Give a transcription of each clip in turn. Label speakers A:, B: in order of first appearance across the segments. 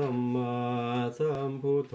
A: สัมมาสัมพุทโธ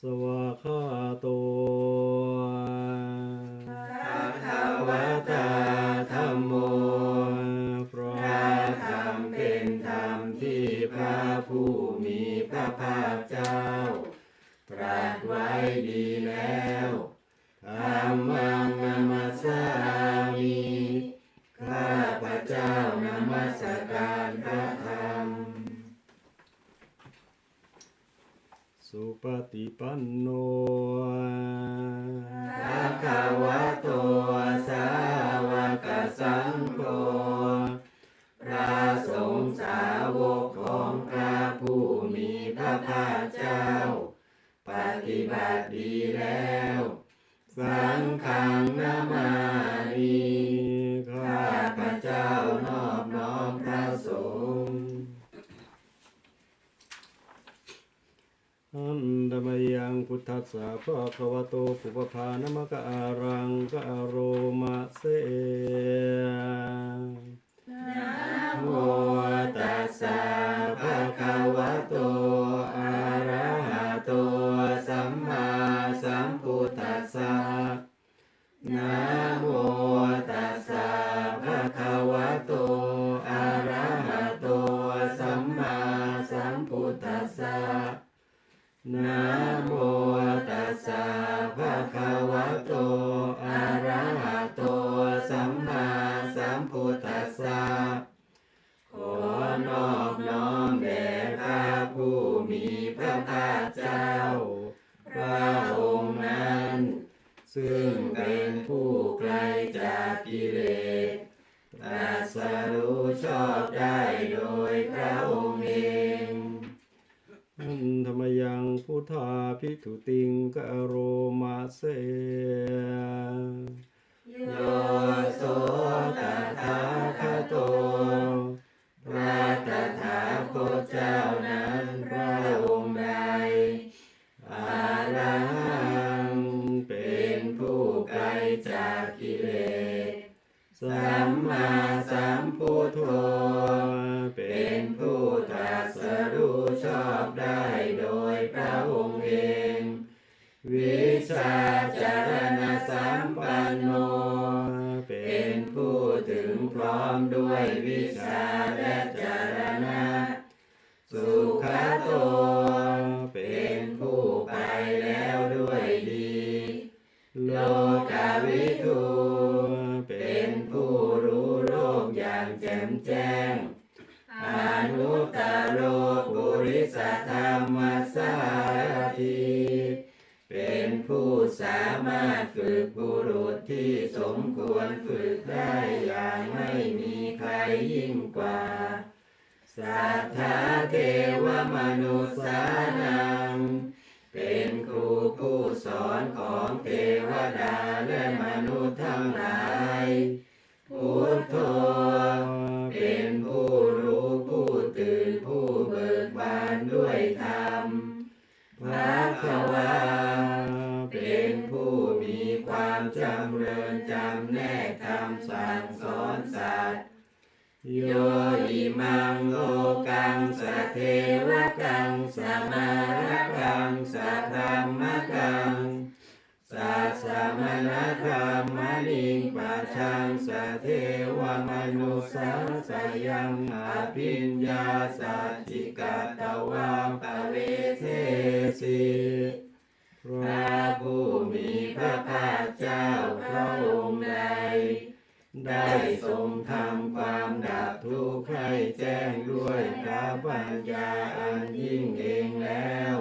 A: สวาคาโต สังขังนามานีข้าพระเจ้านอบน้อมพระสงฆ์อันดมยังพุทธัสสะพระควโตปุปภานมกอารังกอโรมาเสนะโมตัสสะพระคะวะโต Yeah. itu t นุสานัง เป็นครูผู้สอนของเทวดาและมนุษย์ทั้งหลายพุทโธเป็นผู้รู้ผู้ตื่นผู้เบิกบานด้วยธรรมพระขวาเป็นผู้มีความจำเริญจำแนกธำสั่งสอนสัตว์โย เทวกังสมารกังสัธรรมกังสัสมณธรรมนิงปัชังสเทวมนุสังสยังอภิญญาสัจิกาตวังปเวเทสิพระผู้มีพระภาคเจ้าพระองค์ใดได้ทรงทำความดับทุกข์ให้แจ้ง ปัญญาอันยิ่งเองแล้ว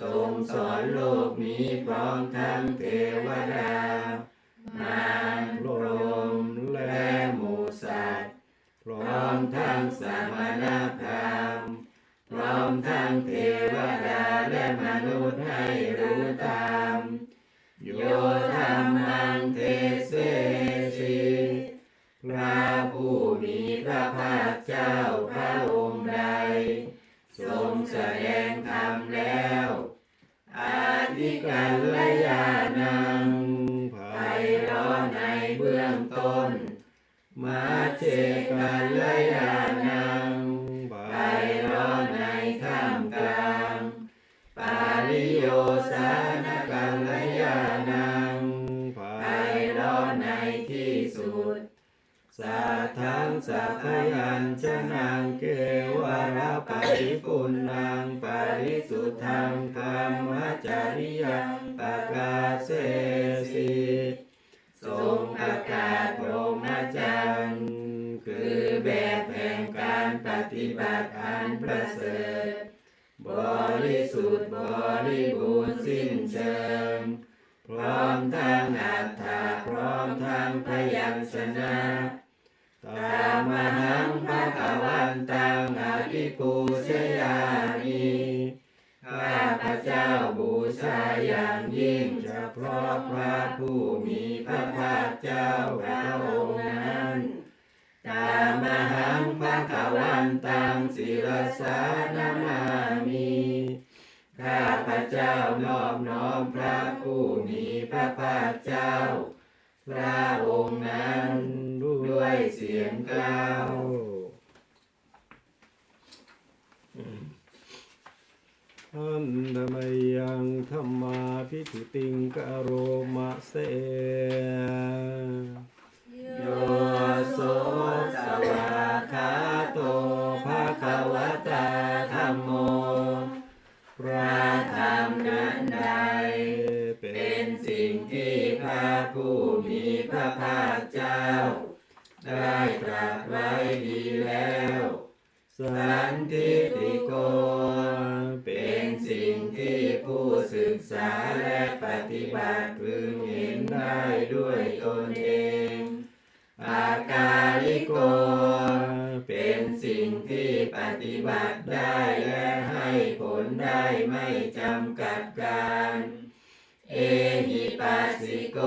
A: ทรงสอนโลกนี้พร้อมทั้งเทวดามารพรมและหมูสัตว์พร้อมทั้งสมณพราหมณ์พร้อมทั้งเทวดาและมนุษย์ให้รู้ตามโยธรรมังเทเสสีพระผู้มีพระภาคเจ้าพ กัลยานังไพเราะในเบื้องต้น มาเจกัลยานังไพเราะในท่ามกลาง ปาริโยสานกัลยานังไพเราะในที่สุดสัทังสัพยัญชนะเกวระปิปุณังปริสุทธัง รรมจริยังปกาเสสิทรงประกาศพรหมจรรย์คือแบบแห่งการปฏิบัติอันประเสริฐบริสุทธิ์บริบูรณ์สิ้นเชิง พร้อมทั้งอัตถาพร้อมทั้งพยัญชนะ ฉพาะพระผู้มีพระภาคเจ้าพระองค์นั้นตามหังภะควันตังศิรสานามามิข้าพระเจ้านอบน้อมพระผู้มีพระภาคเจ้า พระองค์นั้นด้วยเสียงกล่าวอันธรรมยังธรรมา พิถุติงกโรมะเสโยโสสวาคาโตภะคะวะตาธัมโมพระธรรมนั้นใดเป็นสิ่งที่พระผู้มีพระภาคเจ้า ได้ตรัสไว้ดีแล้ว สันทิติโก ษาและปฏิบัติพึงเห็นได้ด้วยตนเอง อากาลิโก เป็นสิ่งที่ปฏิบัติได้และให้ผลได้ไม่จำกัดการ เอหิปัสสิโก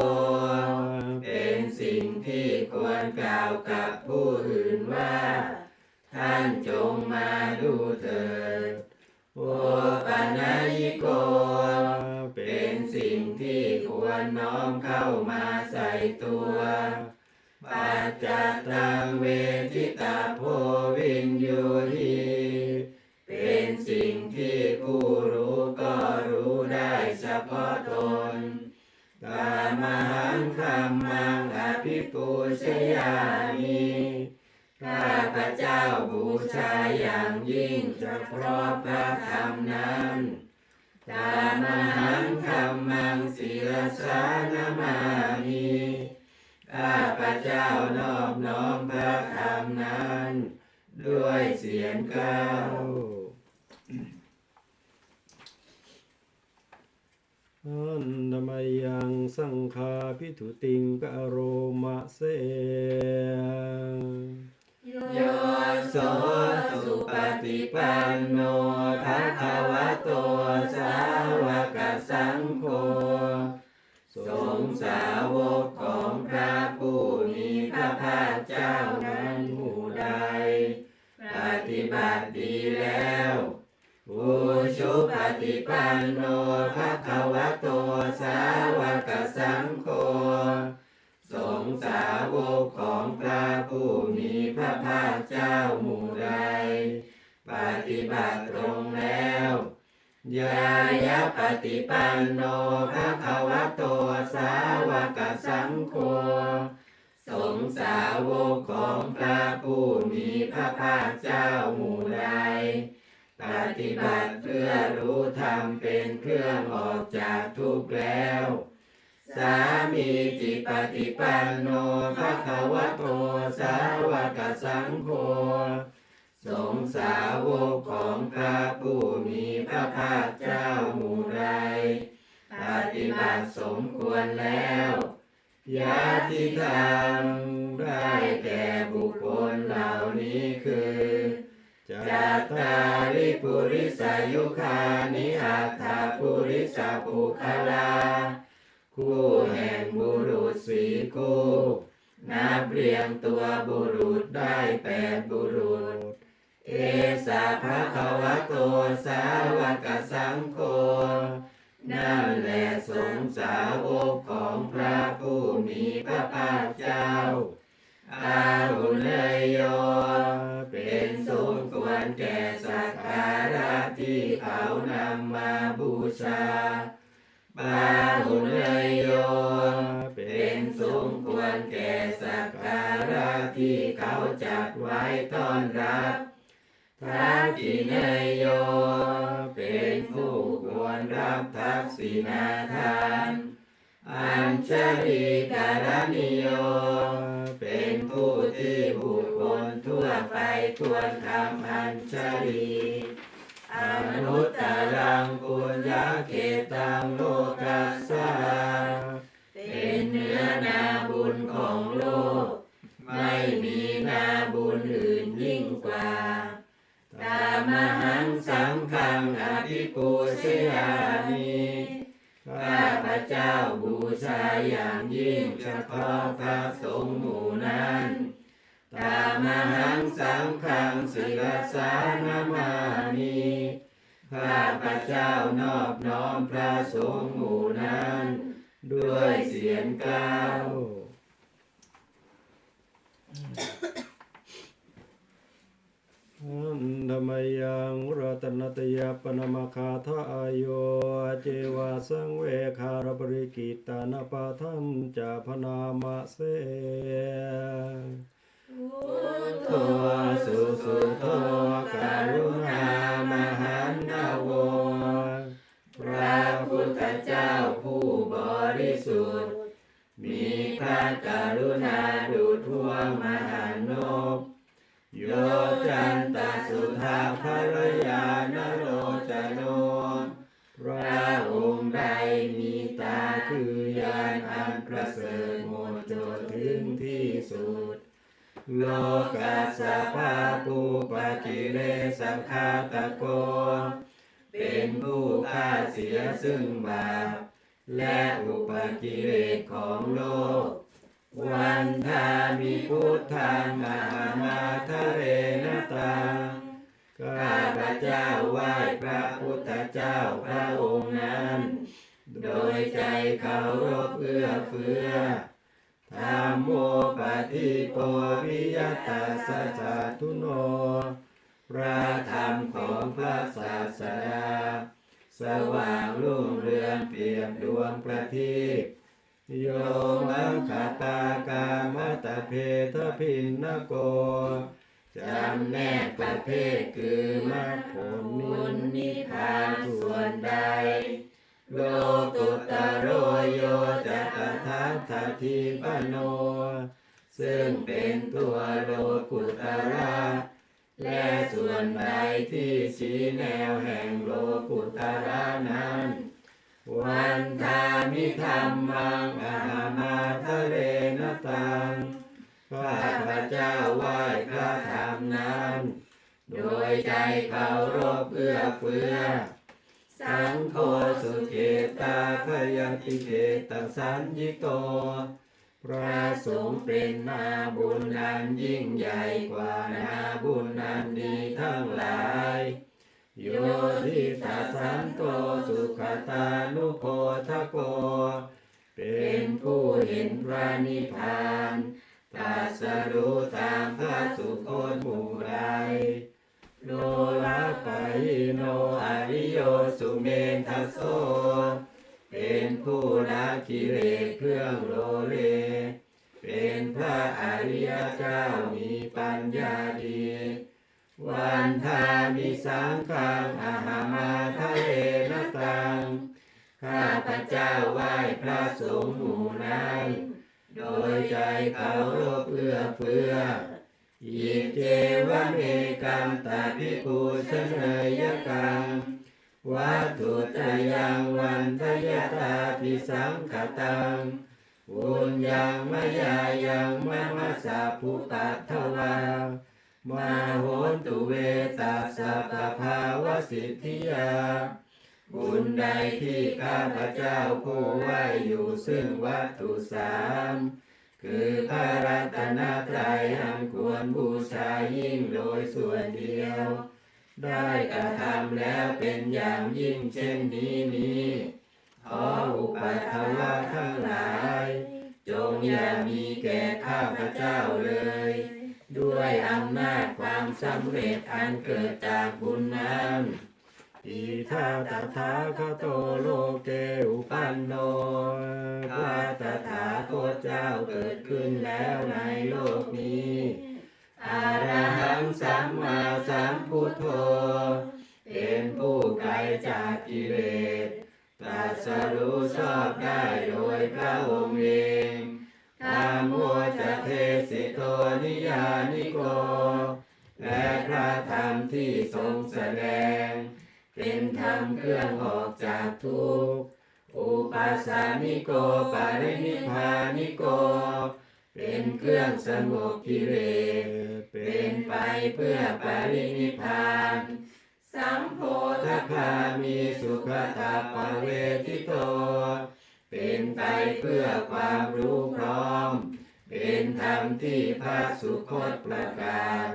A: เป็นสิ่งที่ควรกล่าวกับผู้อื่นว่า ท่านจงมาดูเถิดโอปัญญิโก มามาใส่ตัวปัจจตังเวทิตาโพวินยูหีเป็นสิ่งที่ผู้รู้ก็รู้ได้เฉพาะตนตามหังธรรมังอภิปูชยามิข้าพระเจ้าบูชาอย่างยิ่งเฉพาะพระธรรมนั้น ตามหังธรรมังศิรสานามามิข้าพระเจ้านอบน้อมพระธรรมนั้น ด้วยเสียงกล่าวอันธรรมยังสังฆาพิถุติงกโรมะเสโยโสสุปฏิปันโน สาวกของพระผู้มีพระภาคเจ้านั้นหมู่ใด ปฏิบัติดีแล้วอุชุปฏิปันโนภะคะวะโตสาวกสังโฆสงสาวกของพระผู้มีพระภาคเจ้าหมู่ใดปฏิบัติตรงแล้ว ยายะปฏิปันโนภะคะวะโตสาวกสังโฆสงสาวกของพระผู้มีพระภาคเจ้าหมู่ใดปฏิบัติเพื่อรู้ธรรมเป็นเครื่องออกจากทุกข์แล้ว สามีจิปฏิปันโนภะคะวะโตสาวกสังโฆสงสาวกของพระผู้มี ภาคเจ้าหมู่ใดปฏิบัติสมควรแล้วยาที่ทำได้แก่บุคคลเหล่านี้คือจัตตาริปุริสายุคานิอัตถาปุริสาปุคลา คู่แห่งบุรุษสีคู่นับเรียงตัวบุรุษได้แปดบุรุษ เอสาภะคะวะโตสาาวกของพระผู้มีพระภาคเจ้า อาหุเนยโย เป็นสมควรแก่สักการะที่เขานำมาบูชาปาหุเนยโย เป็นสมควรแก่สักการะที่เขาจัดไว้ต้อนรับทักขิเนยโย รรับทักษิณาทาน อัญชลีการณิโย เป็นผู้ที่บุคคลทั่วไปควรทำอัญชลีอนุตตร ชาอย่างยิ่งเฉพาะพระสงฆ์หมู่นั้นตามหังสังขังศิรสานามามีข้าพระเจ้านอบน้อมพระสงฆ์หมู่นั้น ด้วยเสียงก้าว
B: ธรรมยังรัตนตยปนมคาทาอายโยเจวาสังเวคารปริกิตานปาทันจะพนามะเส
A: โทสุสุโทการุณามหันนาโวพระพุทธเจ้าผู้บริสุทธิ์ มีพระกรุณาดุจพวมหันนบ โยจันตสุธาภรยานโรจโนพระองค์ใดมีตาคือยานอันประเสริฐหมดจดถึงที่สุด โลกัสสะภาปูปกิเลสังฆาตโก เป็นผู้ฆ่าเสียซึ่งบาปและอุปกิเลสของโลก วันทามิพุทธังอามาทะเรนตังข้าพระเจ้าไหว้พระพุทธเจ้าพระองค์นั้น โดยใจเคารพเอื้อเฟื้อธรรมโมปฏิโปวิยตัสสะสาธุโน พระธรรมของพระศาสดาสว่างรุ่งเรืองเปรียบดวงประทีป โยมังคตากามตะเพทพินนโกจำแนกประเภทคือมรรคผลนิพพานส่วนใด โลกุตโรโยจะตถาคติปโน ซึ่งเป็นตัวโลกุตระและส่วนใดที่ชี้แนวแห่งโลกุตระนั้น วันทา มิธรรมังอามาทะเรนตังข้าพระเจ้าไหว้พระธรรมนั้น โดยใจเคารพเอื้อเฟื้อ สังโฆสุเกตาพยันติเกตสัญญิโตพระสงฆ์เป็นนาบุญนันยิ่งใหญ่กว่านาบุญนันดีทั้งหลาย โยทิตาสันโตสุขตานุโพทโก เป็นผู้เห็นพระนิพพานตัสรู้ตามพระสุคตหมู่ใดโลละปะยิโนอริโยสุเมนทัสโสเป็นผู้ละกิเลสเครื่องโลเล เป็นพระอริยเจ้ามีปัญญาดี วันทามิสังฆังอาหามาทะเลนตัง ข้าพระเจ้าไหว้พระสงฆ์หมู่นั้น โดยใจเคารพเอื้อเฟื้ออิเจวะเมกัมตาภิกขุชเนยกังวัตถุตยังวันทยตาภิสังขตังบุญยังมยายังมะมะสาภูปัตถวา มาโหนตุเวตัสสะปะภาวสิทธิยา บุญใดที่ข้าพระเจ้าผู้ไหวอยู่ซึ่งวัตถุสาม คือพระรัตนตรัยอันควรบูชายิ่งโดยส่วนเดียว ได้กระทำแล้วเป็นอย่างยิ่งเช่นนี้นี้ขออุปัฏฐวะทั้งหลาย จงอย่ามีแก่ข้าพระเจ้าเลย ด้วยอำนาจความสำเร็จอันเกิดจากบุญนั้น
B: อิทาตถาคโตโลกเกอุปันโน
A: พระตถาคตเจ้าเกิดขึ้นแล้วในโลกนี้อาระหังสัมมาสัมพุทโธ เป็นผู้ไกลจากกิเลสตรัสรู้ชอบได้โดยพระองค์เอง เทสิโตนิยานิโก และพระธรรมที่ทรงแสดง เป็นธรรมเครื่องออกจากทุกข์อุปัสสานิโกปารินิพานิโก เป็นเครื่องสงบกิเลสเป็นไปเพื่อปารินิพาน สัมโพธคามีสุขตาปเวทิโต เป็นไปเพื่อความรู้พร้อม เป็นธรรมที่พระสุคตประกาศ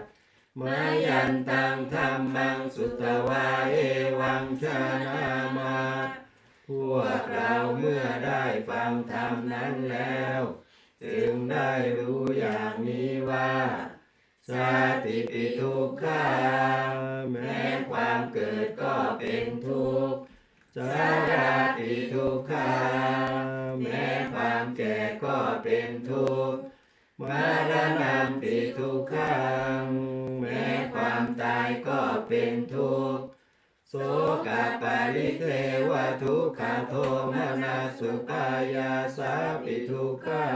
A: มายันตังธรรมังสุตวาเอวังชานามา พวกเราเมื่อได้ฟังธรรมนั้นแล้ว จึงได้รู้อย่างนี้ว่าชาติปิทุกขาแม้ความเกิดก็เป็นทุกข์ชาราปิทุกขา มรณะปิทุกขัง แม้ความตายก็เป็นทุกข์โสกปาริเทวทุกขโทมนาสุปายาสาปิทุกขา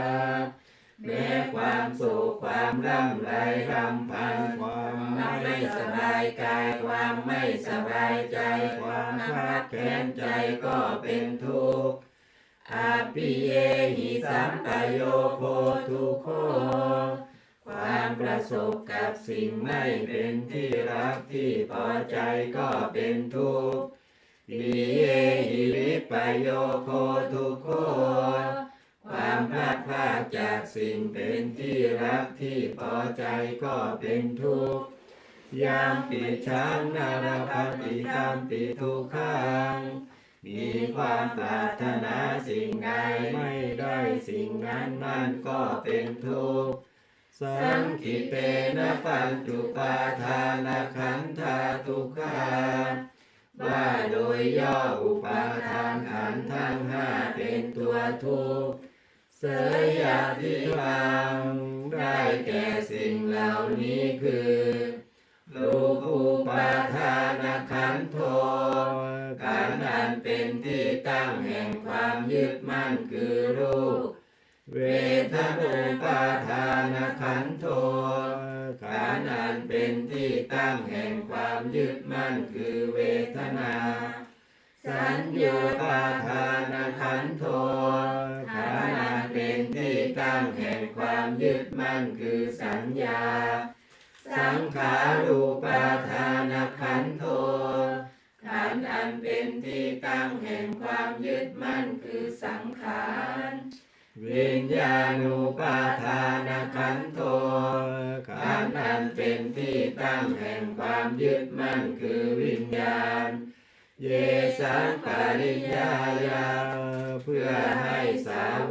A: แม้ความโศกความร่ำไรรำพันความไม่สบายกายความไม่สบายใจ ความคับแค้นใจก็เป็นทุกข์ อาปิเยหิสัมปโยโคทุโค ความประสบกับสิ่งไม่เป็นที่รักที่พอใจก็เป็นทุกข์ปิเยหิวิปโยโคทุโค ความพลาดพลาดจากสิ่งเป็นที่รักที่พอใจก็เป็นทุกข์ยามปิชังนารพัติกรรมปิทุกขัง มีความปรารถนาสิ่งใดไม่ได้สิ่งนั้นนั่นก็เป็นทุกข์สังคิเตนะปัญจุปาทานขันธาทุกขาว่าโดยย่ออุปาทานขันธ์ทั้งห้าเป็นตัวทุกข์เสยยาทิพังได้แก่สิ่งเหล่านี้คือ รูปูปาทานขันธ์โทขันธ์อัน เป็นที่ตั้งแห่งความยึดมั่นคือรูป เวทนาปาทานขันโทขันอันเป็นที่ตั้งแห่งความยึดมั่นคือเวทนา สัญญาปาทานขันโทขันอันเป็นที่ตั้งแห่งความยึดมั่นคือสัญญา สังขารูปาทานขันธ์โทขัน อันเป็นที่ตั้งแห่งความยึดมั่นคือสังขารวิญญาณุปาทานขันโทขันอันเป็นที่ตั้งแห่งความยึดมั่นคือวิญญาณ เยสังปริยาญาเพื่อให้สาว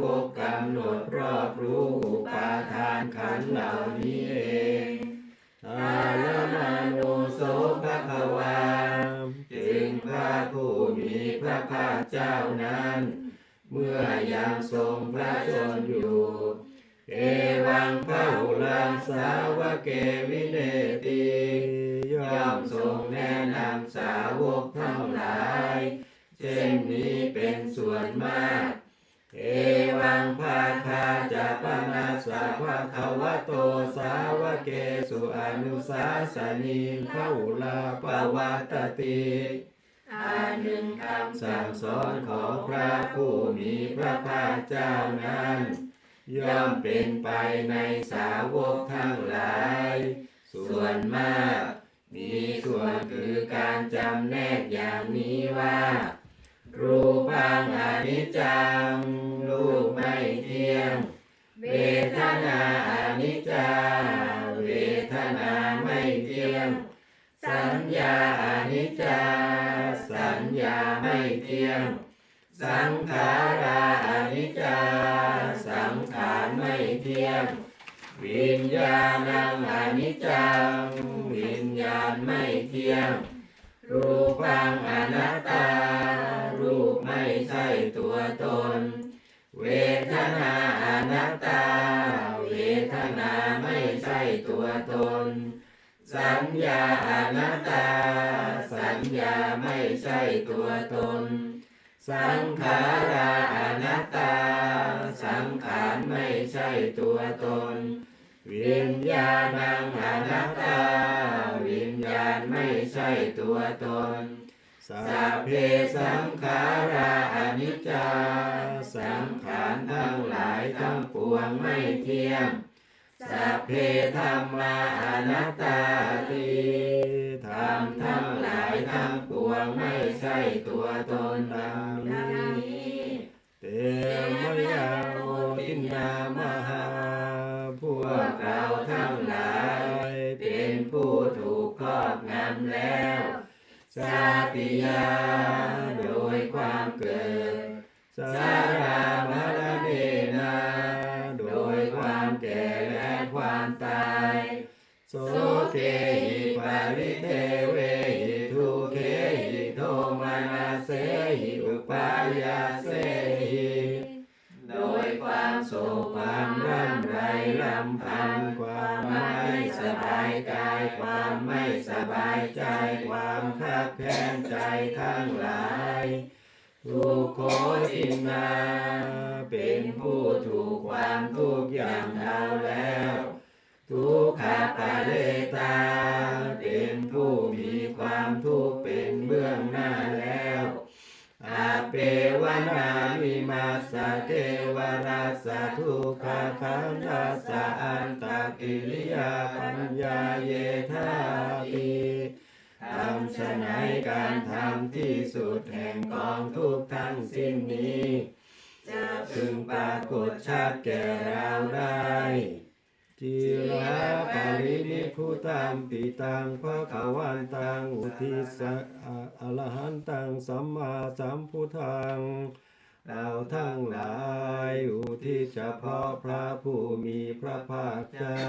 A: สาวเกวิเนติย่อมทรงแนะนำสาวกทั้งหลาย เช่นนี้เป็นสุวนมาก เอวังภาคาจะปนาสะภะคะวะโตสาวกเกสุอนุสาสนีพระอุลาปวัตติ
C: อาหนึ่งคำ
A: สั่งสอนของพระผู้มีพระภาคเจ้านั้น ย่อมเป็นไปในสาวกทั้งหลาย ส่วนมาก มีส่วนคือการจำแนกอย่างนี้ว่า รูปังอนิจจัง รูปไม่เที่ยง เวทนาอนิจจา เวทนาไม่เที่ยง สัญญาอนิจจา สัญญาไม่เที่ยง สังขาราอนิจจา วิญญาณังอนิจจัง วิญญาณไม่เที่ยง รูปังอนัตตา รูปไม่ใช่ตัวตน เวทนาอนัตตา เวทนาไม่ใช่ตัวตน สัญญาอนัตตา สัญญาไม่ใช่ตัวตน สังขาราอนัตตา สังขารไม่ใช่ตัวตน วิญญาณังอนัตตา วิญญาณไม่ใช่ตัวตน สัพเพสังขาราอนิจจา สังขารทั้งหลายทั้งปวงไม่เที่ยง สัพเพธรรมาอนัตตาติธรรมทั้งหลายทั้งปวงไม่ใช่ตัวตนดัง
C: ดัง
A: นี้
C: นี้
B: เตมยาโอตินามหา
A: ชาติยาโดยความเกิด
B: สา
A: รามรเนนาโดยความแก่และความตาย
B: โส
A: เกหิปาริเทเวหิทุเคหิโทมานาเสหิอุปายาเสหิโดยความโศกความร่ำไรรำพันความไม่ส บายกายความไม่สบายใจ ความคับแค้นใจทั้งหลายทุกโคตินาเป็นผู้ถูกความทุกข์อย่างเอาแล้ว ทุกขาปาเรตา เป็นผู้มีความทุกข์เป็นเบื้องหน้าแล้วอาเปวนาวิมาสเทวราสทุ กขาคันทัสสะอันตกิริยาปัญญาเยธาติทำฉะไหนการทำที่สุดแห่งกองทุกทั้งสิ้นนี้ จะพึงปรากฏชัดแก่เราได้
B: จิระปารินิพุตังปิตังภะคะวันตังอุทิสอะอรหันตังสัมมาสัมพุทธัง เราทั้งหลายอุทิศเฉพาะพระผู้มีพระภาคเจ้า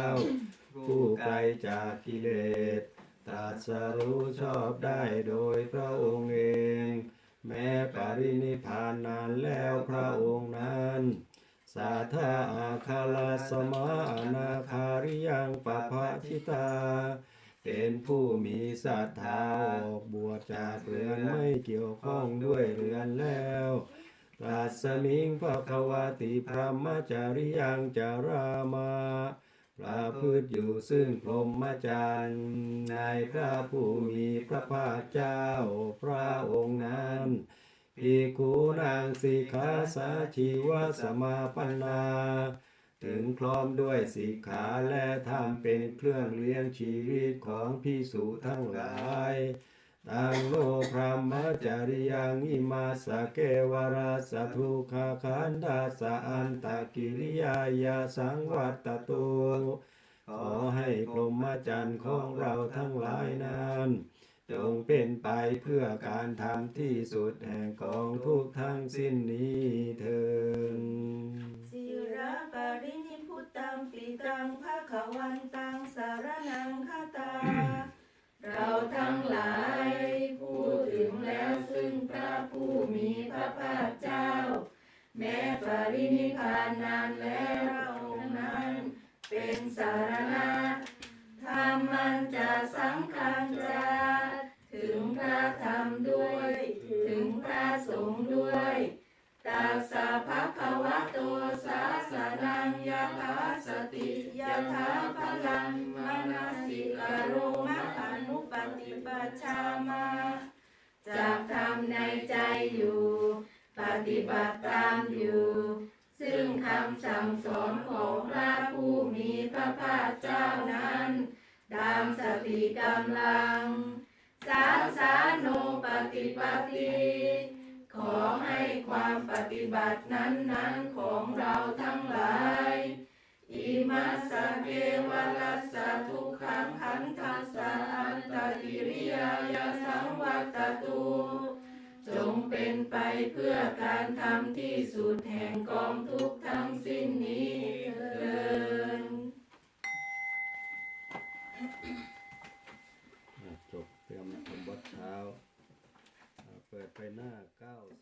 B: ผู้ไกลจากกิเลสตรัสรู้ชอบได้โดยพระองค์เอง แม้ปรินิพานนานแล้วพระองค์นั้น สาธาอาคาลสมานาคาริยังปะพะชิตา เป็นผู้มีศรัทธาออกบวชจากเรือนไม่เกี่ยวข้องด้วยเรือนแล้ว ตรัสมิงภควาติพระมจาริยังจารามาประพฤติอยู่ซึ่งพรหมจรรย์ในพระผู้มีพระภาคเจ้าพระองค์นั้นภิกขุนางสิกขาสาชีวสมาปนา ถึงพร้อมด้วยสิกขาและธรรมเป็นเครื่องเลี้ยงชีวิตของพิสุทั้งหลาย ตังโลพรหมจริยังอิมาสเกวราสทุขาคันดาสะอันตกิริยายาสังวัตตุขอให้พรหมจรรย์ของเราทั้งหลายนั้นจงเป็นไปเพื่อการทำที่สุดแห่งกองทุกทั้งสิ้นนี้เถิด
C: จิระปรินิพุตังปิตังภะควันตังสารนังคาตา เราทั้งหลายผู้ถึงแล้วซึ่งพระผู้มีพระภาคเจ้า แม้ปรินิพานนานแล้วองค์นั้น เป็นสารณะธรรมมันจะสังขัญจะถึงพระธรรมด้วย ถึงพระสงฆ์ด้วยตา
A: สะพะคะวะตัวสาสนังยะถาสติยาถาพลังมานาสิกโรม ฏิปัชามาจากทำในใจอยู่ ปฏิบัติตามอยู่ ซึ่งคำสั่งสอนของพระผู้มีพระภาคเจ้านั้นตามสติกำลัง สาสาโนปฏิปติขอให้ความปฏิบัตินั้นๆของเราทั้งหลาย อิมาสเกวลัสสะทุกขังขันธัสสะอันตกิริยายสังวัตตุจงเป็นไปเพื่อการทำที่สุดแห่งกองทุกทั้งสิ้นนี้เถิด
B: อะจบเตรียมทำวัดเช้า เปิดไปหน้าเก้าส